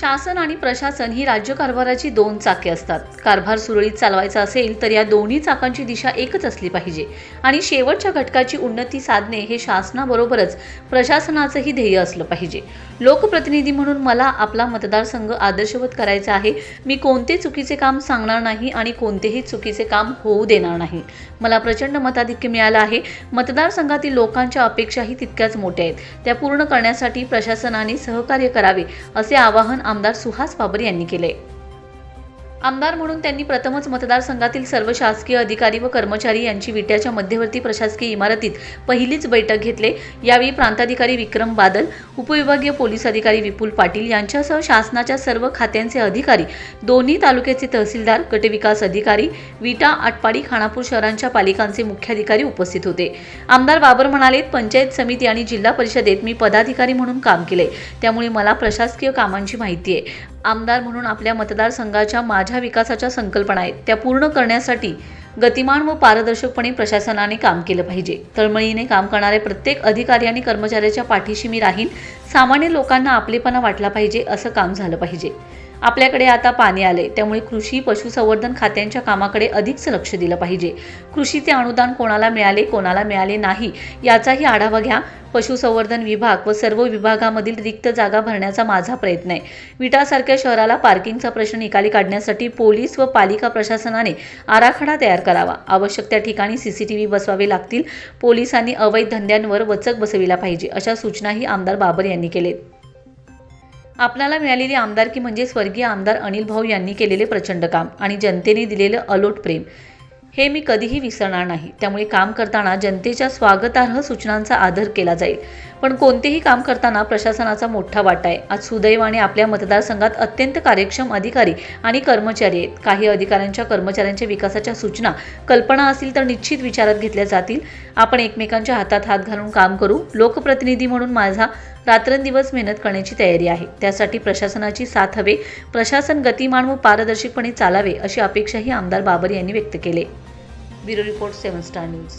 शासन आणि प्रशासन ही राज्यकारभाराची दोन चाके असतात. कारभार सुरळीत चालवायचा असेल तर या दोन्ही चाकांची दिशा एकच असली पाहिजे. आणि शेवटच्या घटकाची उन्नती साधणे हे शासनाबरोबरच प्रशासनाचंही ध्येय असलं पाहिजे. लोकप्रतिनिधी म्हणून मला आपला मतदारसंघ आदर्शवत करायचा आहे. मी कोणते चुकीचे काम सांगणार नाही आणि कोणतेही चुकीचे काम होऊ देणार नाही. मला प्रचंड मताधिक्य मिळालं आहे. मतदारसंघातील लोकांच्या अपेक्षाही तितक्याच मोठ्या आहेत. त्या पूर्ण करण्यासाठी प्रशासनाने सहकार्य करावे असे आवाहन आमदार सुहास बाबर यांनी केले. आमदार म्हणून त्यांनी प्रथमच मतदारसंघातील सर्व शासकीय अधिकारी व कर्मचारी यांची विट्याच्या मध्यवर्ती प्रशासकीय इमारतीत पहिलीच बैठक घेतले. यावेळी प्रांताधिकारी विक्रम बादल उपविभागीय पोलीस अधिकारी विपुल पाटील यांच्यासह शासनाच्या सर्व खात्यांचे अधिकारी दोन्ही तालुक्याचे तहसीलदार गटविकास अधिकारी विटा आटपाडी खानापूर शहरांच्या पालिकांचे मुख्याधिकारी उपस्थित होते. आमदार बाबर म्हणाले पंचायत समिती आणि जिल्हा परिषदेत मी पदाधिकारी म्हणून काम केले. त्यामुळे मला प्रशासकीय कामांची माहिती आहे. आमदार म्हणून आपल्या मतदारसंघाच्या माझ्या विकासाच्या संकल्पना आहेत. त्या पूर्ण करण्यासाठी गतिमान व पारदर्शकपणे प्रशासनाने काम केलं पाहिजे. तळमळीने काम करणाऱ्या प्रत्येक अधिकारी आणि कर्मचाऱ्याच्या पाठीशी मी राहीन. सामान्य लोकांना आपलेपणा वाटला पाहिजे असं काम झालं पाहिजे. आपल्याकडे आता पाणी आले त्यामुळे कृषी पशुसंवर्धन खात्यांच्या कामाकडे अधिकच लक्ष दिलं पाहिजे. कृषीचे अनुदान कोणाला मिळाले कोणाला मिळाले नाही याचाही आढावा घ्या. पशुसंवर्धन विभाग व सर्व विभागामधील रिक्त जागा भरण्याचा माझा प्रयत्न आहे. विटासारख्या शहराला पार्किंगचा प्रश्न निकाली काढण्यासाठी पोलीस व पालिका प्रशासनाने आराखडा तयार करावा. आवश्यक त्या ठिकाणी सीसीटीव्ही बसवावे लागतील. पोलिसांनी अवैध धंद्यांवर वचक बसविला पाहिजे अशा सूचनाही आमदार बाबर यांनी केलेत आपणाला मिळालेली आमदारकी म्हणजे स्वर्गीय आमदार अनिल भाऊ यांनी केलेले प्रचंड काम आणि जनतेने दिलेलं अलोट प्रेम. हे मी कधीही विसरणार नाही. त्यामुळे काम करताना जनतेच्या स्वागतार्ह सूचनांचा आदर केला जाईल. पण कोणतेही काम करताना प्रशासनाचा मोठा वाटा आहे. आज सुदैवाने आपल्या मतदारसंघात अत्यंत कार्यक्षम अधिकारी आणि कर्मचारी आहेत. काही अधिकाऱ्यांच्या कर्मचाऱ्यांच्या विकासाच्या सूचना कल्पना असतील तर निश्चित विचारात घेतल्या जातील. आपण एकमेकांच्या हातात हात घालून काम करू. लोकप्रतिनिधी म्हणून माझा रात्रंदिवस मेहनत करण्याची तयारी आहे. त्यासाठी प्रशासनाची साथ हवे. प्रशासन गतिमान व पारदर्शकपणे चालावे अशी अपेक्षाही आमदार बाबर यांनी व्यक्त केले. Bureau report seven star news